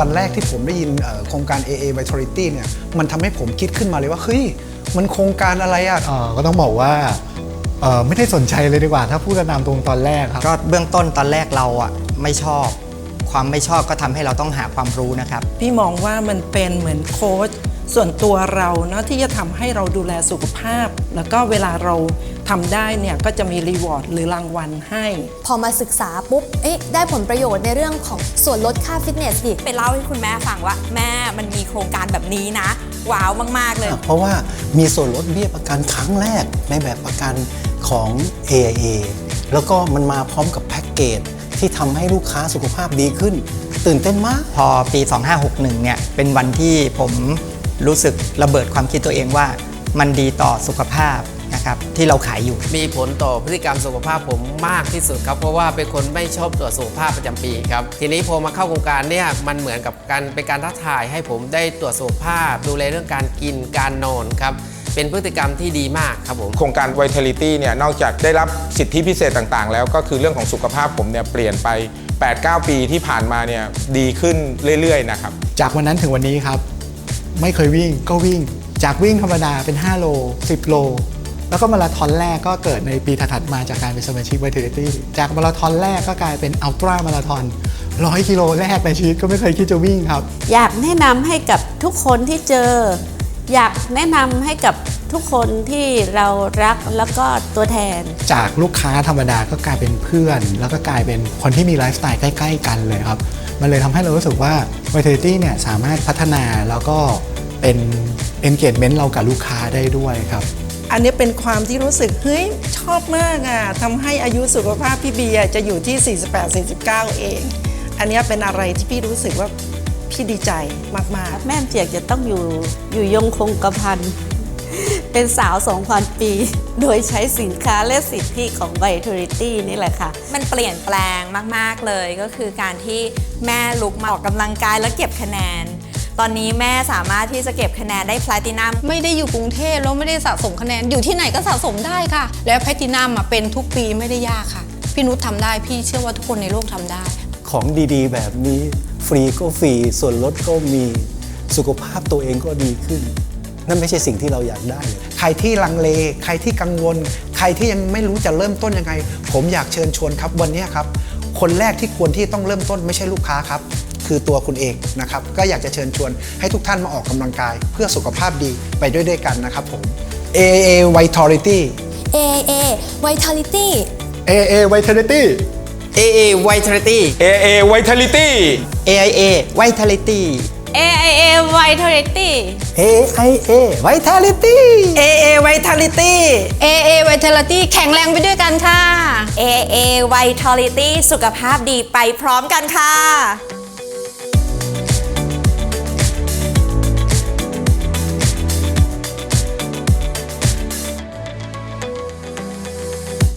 วันแรกที่ผมได้ยินเอ่อโครงการ AA Vitality เนี่ยมันทำให้ผมคิดขึ้นมาเลยว่าเฮ้ยมันโครงการอะไรอะเอ่อก็ต้องบอกว่าเอ่อไม่ได้สนใจเลยดีกว่า ถ้าพูดกันตามตรงตอนแรกครับก็เบื้องต้นตอนแรกเราอะไม่ชอบ ความไม่ชอบก็ทำให้เราต้องหาความรู้นะครับ พี่มองว่ามันเป็นเหมือนโค้ช ส่วนตัวเราเนาะที่จะทำให้เราดูแลสุขภาพ แล้วก็เวลาเราทำได้เนี่ยก็จะมีรีวอร์ดหรือรางวัลให้ พอมาศึกษาปุ๊บ เอ๊ะ ได้ผลประโยชน์ในเรื่องของส่วนลดค่าฟิตเนสดิไปเล่าให้คุณแม่ฟังว่า แม่มันมีโครงการแบบนี้นะ ว้าวมาก ๆ เลย เพราะว่ามีส่วนลดเบี้ยประกันครั้งแรกในแบบประกันของ AIA แล้วก็มันมาพร้อมกับแพ็กเกจที่ทำให้ลูกค้าสุขภาพดีขึ้น ตื่นเต้นมาก พอปี 2561 เนี่ย เป็นวันที่ผม รู้สึกระเบิดความคิดตัวเองว่า มันดีต่อสุขภาพนะครับที่เราขายอยู่ มีผลต่อพฤติกรรมสุขภาพผมมากที่สุดครับ เพราะว่าเป็นคนไม่ชอบตรวจสุขภาพประจำปีครับ ทีนี้พอมาเข้าโครงการเนี่ยมันเหมือนกับการเป็นการท้าทายให้ผมได้ตรวจสุขภาพ ดูแลเรื่องการกินการนอนครับเป็นพฤติกรรมที่ดีมากครับผมโครงการ Vitality เนี่ยนอกจากได้รับสิทธิพิเศษต่างๆ แล้วก็คือเรื่องของสุขภาพผมเนี่ยเปลี่ยนไป 8-9 ปีที่ผ่านมาเนี่ยดีขึ้นเรื่อยๆนะครับจากวันนั้นถึงวันนี้ครับ ไม่เคยวิ่งก็วิ่ง จากวิ่งธรรมดาเป็น 5 โล 10 โล แล้วก็มาราธอนแรกก็เกิดในปีถัดมาจากการเป็นสมาชิก Vitality จากมาราธอนแรกก็กลายเป็นอัลตร้ามาราธอนร้อยกิโลแรกในชีวิตก็ไม่เคยคิดจะวิ่งครับ อยากแนะนำให้กับทุกคนที่เจอ อยากแนะนำให้กับทุกคนที่เรารักแล้วก็ตัวแทน จากลูกค้าธรรมดาก็กลายเป็นเพื่อน แล้วก็กลายเป็นคนที่มีไลฟ์สไตล์ใกล้ ๆ กันเลยครับ มันเลยทำให้เรารู้สึกว่า Vitality เนี่ยสามารถพัฒนาแล้วก็เป็น engagement เรากับลูกค้าได้ด้วยครับ อันนี้เป็นความที่รู้สึก เฮ้ย ชอบมากอะทำให้อายุสุขภาพพี่เบียร์จะอยู่ที่ 48-49 เอง อันนี้เป็นอะไรที่พี่รู้สึกว่า พี่ดีใจมากๆ แม่มเจียกจะต้องอยู่อยู่ยงคงกระพันเป็นสาว2,000 ปี โดยใช้สินค้าและสิทธิของ Vitality นี่แหละค่ะ มันเปลี่ยนแปลงมาก ๆ เลยก็คือการที่แม่ลุกมาออกกำลังกายแล้วเก็บคะแนน ตอนนี้แม่สามารถที่จะเก็บคะแนนได้แพลตินัม ไม่ได้อยู่กรุงเทพแล้วไม่ได้สะสมคะแนน อยู่ที่ไหนก็สะสมได้ค่ะ แล้วแพลตินัมอะเป็นทุกปีไม่ได้ยากค่ะ พี่นุชทำได้พี่เชื่อว่าทุกคนในโลกทำได้ ของดีๆ แบบนี้ ฟรีก็ฟรีส่วนลดก็มีสุขภาพตัวเองก็ดีขึ้น นั่นไม่ใช่สิ่งที่เราอยากได้เลยใครที่ลังเล ใครที่กังวล ใครที่ยังไม่รู้จะเริ่มต้นยังไง ผมอยากเชิญชวนครับวันเนี้ยครับ คนแรกที่ควรที่ต้องเริ่มต้นไม่ใช่ลูกค้าครับ คือตัวคุณเองนะครับ ก็อยากจะเชิญชวนให้ทุกท่านมาออกกำลังกาย เพื่อสุขภาพดีไปด้วยด้วยกันนะครับผม AA Vitality AAA Vitality AA Vitality AA Vitality AA Vitality AIA Vitality AIA Vitality AIA Vitality AA Vitality AA Vitality แข็งแรงไปด้วยกันค่ะ AA Vitality สุขภาพดีไปพร้อมกันค่ะ